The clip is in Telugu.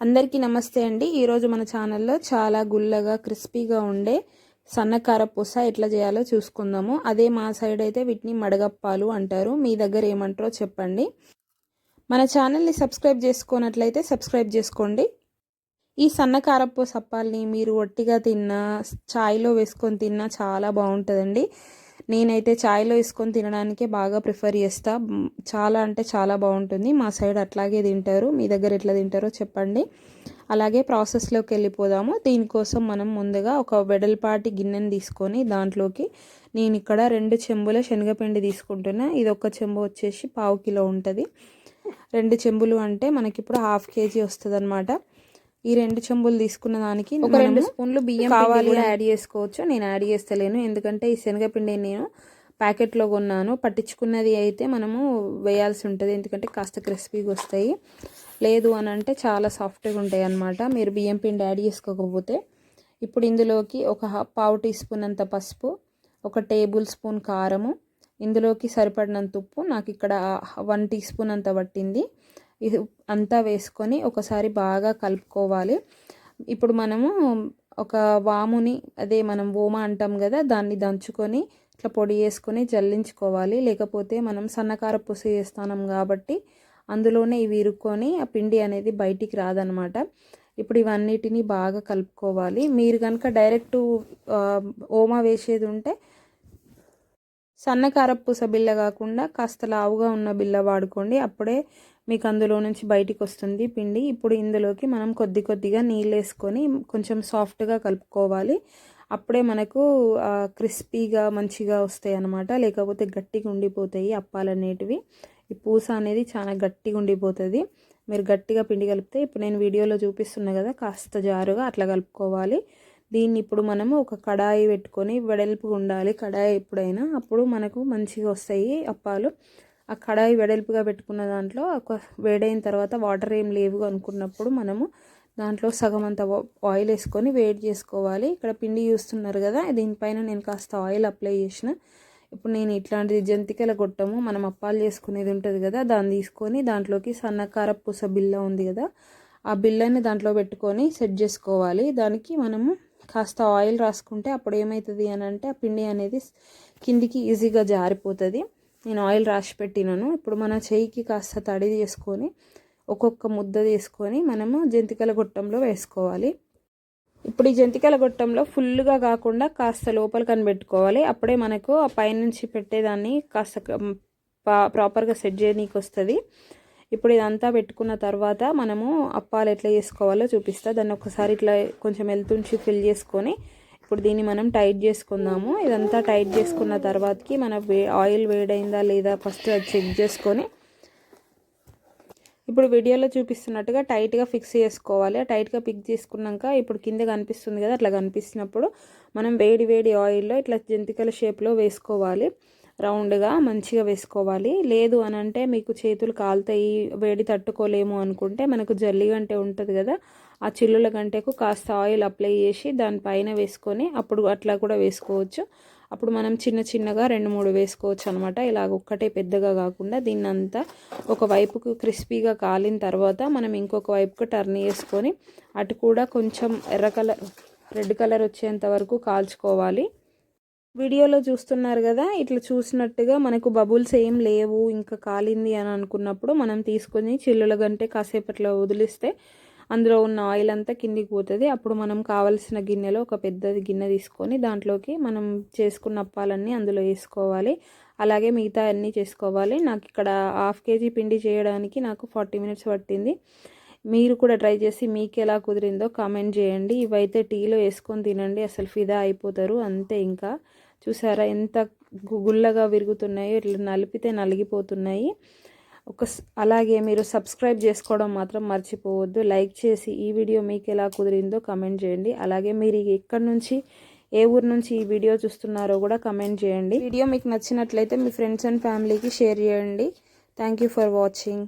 అందరికీ నమస్తే అండి. ఈరోజు మన ఛానల్లో చాలా గుల్లగా క్రిస్పీగా ఉండే సన్నకార పూస ఎట్లా చేయాలో చూసుకుందాము. అదే మా సైడ్ అయితే వీటిని మడగప్పాలు అంటారు. మీ దగ్గర ఏమంటారో చెప్పండి. మన ఛానల్ని సబ్స్క్రైబ్ చేసుకున్నట్లయితే సబ్స్క్రైబ్ చేసుకోండి. ఈ సన్నకారపు సప్పాల్ని మీరు ఒట్టిగా తిన్నా చాయ్లో వేసుకొని తిన్నా చాలా బాగుంటుందండి. నేనైతే చాయ్లో వేసుకొని తినడానికే బాగా ప్రిఫర్ చేస్తా. చాలా అంటే చాలా బాగుంటుంది. మా సైడ్ అట్లాగే తింటారు. మీ దగ్గర ఎట్లా తింటారో చెప్పండి. అలాగే ప్రాసెస్లోకి వెళ్ళిపోదాము. దీనికోసం మనం ముందుగా ఒక వెడల్పాటి గిన్నెని తీసుకొని దాంట్లోకి నేను ఇక్కడ రెండు చెంబుల శనగపిండి తీసుకుంటున్నా. ఇది ఒక చెంబు వచ్చేసి పావు కిలో ఉంటుంది. రెండు చెంబులు అంటే మనకి ఇప్పుడు హాఫ్ కేజీ వస్తుంది అనమాట ఈ రెండు చెంబులు తీసుకున్న దానికి ఒక రెండు స్పూన్లు బియ్యం కావాలి యాడ్ చేసుకోవచ్చు. నేను యాడ్ చేస్తలేను. ఎందుకంటే ఈ శనగపిండి నేను ప్యాకెట్లో కొన్నాను. పట్టించుకున్నది అయితే మనము వేయాల్సి ఉంటుంది. ఎందుకంటే కాస్త క్రిస్పీగా వస్తాయి. లేదు అని అంటే చాలా సాఫ్ట్గా ఉంటాయి అన్నమాట. మీరు బియ్యం పిండి యాడ్ చేసుకోకపోతే ఇప్పుడు ఇందులోకి ఒక పావు టీ స్పూన్ అంత పసుపు ఒక టేబుల్ స్పూన్ కారము ఇందులోకి సరిపడినంత ఉప్పు నాకు ఇక్కడ వన్ టీ స్పూన్ అంత పట్టింది. అంతా వేసుకొని ఒకసారి బాగా కలుపుకోవాలి. ఇప్పుడు మనము ఒక వాముని అదే మనం ఓమ అంటాం కదా దాన్ని దంచుకొని ఇట్లా పొడి వేసుకొని జల్లించుకోవాలి. లేకపోతే మనం సన్నకార పుస చేస్తాం కాబట్టి అందులోనే ఇవి ఇరుక్కొని ఆ పిండి అనేది బయటికి రాదనమాట. ఇప్పుడు ఇవన్నిటిని బాగా కలుపుకోవాలి. మీరు కనుక డైరెక్ట్ ఓమా వేసేది ఉంటే సన్నకార పూస బిల్ల కాకుండా కాస్త లావుగా ఉన్న బిల్ల వాడుకోండి. అప్పుడే మీకు అందులో నుంచి బయటికి వస్తుంది పిండి. ఇప్పుడు ఇందులోకి మనం కొద్ది కొద్దిగా నీళ్ళు వేసుకొని కొంచెం సాఫ్ట్గా కలుపుకోవాలి. అప్పుడే మనకు క్రిస్పీగా మంచిగా వస్తాయి అన్నమాట. లేకపోతే గట్టిగా ఉండిపోతాయి అప్పాలనేటివి. ఈ పూస అనేది చాలా గట్టిగా ఉండిపోతుంది. మీరు గట్టిగా పిండి కలిపితే ఇప్పుడు నేను వీడియోలో చూపిస్తున్నా కదా కాస్త జారుగా అట్లా కలుపుకోవాలి. దీన్ని ఇప్పుడు మనము ఒక కడాయి పెట్టుకొని వెడల్పు ఉండాలి. కడాయి ఎప్పుడైనా అప్పుడు మనకు మంచిగా వస్తాయి అప్పాలు. ఆ కడాయి వెడల్పుగా పెట్టుకున్న దాంట్లో ఒక వేడైన తర్వాత వాటర్ ఏం లేవు అనుకున్నప్పుడు మనము దాంట్లో సగం అంత ఆయిల్ వేసుకొని వేడి చేసుకోవాలి. ఇక్కడ పిండి చూస్తున్నారు కదా దీనిపైన నేను కాస్త ఆయిల్ అప్లై చేసిన. ఇప్పుడు నేను ఇట్లాంటిది జంతికల గొట్టము మనం అప్పాలు చేసుకునేది ఉంటుంది కదా దాన్ని తీసుకొని దాంట్లోకి సన్నకార పూస బిల్ల ఉంది కదా ఆ బిల్లని దాంట్లో పెట్టుకొని సెట్ చేసుకోవాలి. దానికి మనము కాస్త ఆయిల్ రాసుకుంటే అప్పుడు ఏమవుతుంది అని అంటే ఆ పిండి అనేది కిందికి ఈజీగా జారిపోతుంది. నేను ఆయిల్ రాసి పెట్టినాను. ఇప్పుడు మన చెయ్యికి కాస్త తడి చేసుకొని ఒక్కొక్క ముద్ద తీసుకొని మనము జంతికల గొట్టంలో వేసుకోవాలి. ఇప్పుడు ఈ జంతికల గొట్టంలో ఫుల్గా కాకుండా కాస్త లోపల కనిపెట్టుకోవాలి. అప్పుడే మనకు ఆ పైనుంచి పెట్టేదాన్ని కాస్త ప్రాపర్గా సెట్ చేయనీకి వస్తుంది. ఇప్పుడు ఇదంతా పెట్టుకున్న తర్వాత మనము అప్పాలు ఎట్లా చేసుకోవాలో చూపిస్తా. దాన్ని ఒకసారి ఇట్లా కొంచెం వెళ్తుంచి ఫిల్ చేసుకొని ఇప్పుడు దీన్ని మనం టైట్ చేసుకుందాము. ఇదంతా టైట్ చేసుకున్న తర్వాతకి మన వే ఆయిల్ వేడైందా లేదా ఫస్ట్ అది చెక్ చేసుకొని ఇప్పుడు వీడియోలో చూపిస్తున్నట్టుగా టైట్గా ఫిక్స్ చేసుకోవాలి. టైట్గా ఫిక్స్ చేసుకున్నాక ఇప్పుడు కింద కనిపిస్తుంది కదా అట్లా కనిపిస్తున్నప్పుడు మనం వేడి వేడి ఆయిల్లో ఇట్లా జంతికల షేప్లో వేసుకోవాలి. రౌండ్గా మంచిగా వేసుకోవాలి. లేదు అని అంటే మీకు చేతులు కాలుతాయి వేడి తట్టుకోలేము అనుకుంటే మనకు జల్లిగంటే ఉంటుంది కదా ఆ చిల్లుల గంటకు కాస్త ఆయిల్ అప్లై చేసి దానిపైన వేసుకొని అప్పుడు అట్లా కూడా వేసుకోవచ్చు. అప్పుడు మనం చిన్న చిన్నగా రెండు మూడు వేసుకోవచ్చు అనమాట ఇలాగ ఒక్కటే పెద్దగా కాకుండా దీన్నంతా ఒక వైపుకు క్రిస్పీగా కాలిన తర్వాత మనం ఇంకొక వైపుకు టర్న్ చేసుకొని అటు కూడా కొంచెం ఎర్ర కలర్ రెడ్ కలర్ వచ్చేంత వరకు కాల్చుకోవాలి. వీడియోలో చూస్తున్నారు కదా ఇట్లా చూసినట్టుగా మనకు బబుల్స్ ఏం లేవు ఇంకా కాలింది అని అనుకున్నప్పుడు మనం తీసుకొని చిల్లుల గంటే కాసేపట్లో వదిలిస్తే అందులో ఉన్న ఆయిల్ అంతా కిందికి పోతుంది. అప్పుడు మనం కావలసిన గిన్నెలో ఒక పెద్దది గిన్నె తీసుకొని దాంట్లోకి మనం చేసుకున్న అప్పాలన్నీ అందులో వేసుకోవాలి. అలాగే మిగతా అన్నీ చేసుకోవాలి. నాకు ఇక్కడ హాఫ్ కేజీ పిండి చేయడానికి నాకు ఫార్టీ మినిట్స్ పట్టింది. మీరు కూడా ట్రై చేసి మీకు ఎలా కుదిరిందో కామెంట్ చేయండి. ఇవైతే టీలో వేసుకొని తినండి. అసలు ఫిదా అయిపోతారు. అంతే ఇంకా. చూసారా ఎంత గుల్లగా విరుగుతున్నాయో ఇట్లా నలిపితే నలిగిపోతున్నాయి. ఒక అలాగే మీరు సబ్స్క్రైబ్ చేసుకోవడం మాత్రం మర్చిపోవద్దు. లైక్ చేసి ఈ వీడియో మీకు ఎలా కుదిరిందో కమెంట్ చేయండి. అలాగే మీరు ఎక్కడి నుంచి ఏ ఊరు నుంచి ఈ వీడియో చూస్తున్నారో కూడా కమెంట్ చేయండి. వీడియో మీకు నచ్చినట్లయితే మీ ఫ్రెండ్స్ అండ్ ఫ్యామిలీకి షేర్ చేయండి. Thank for watching.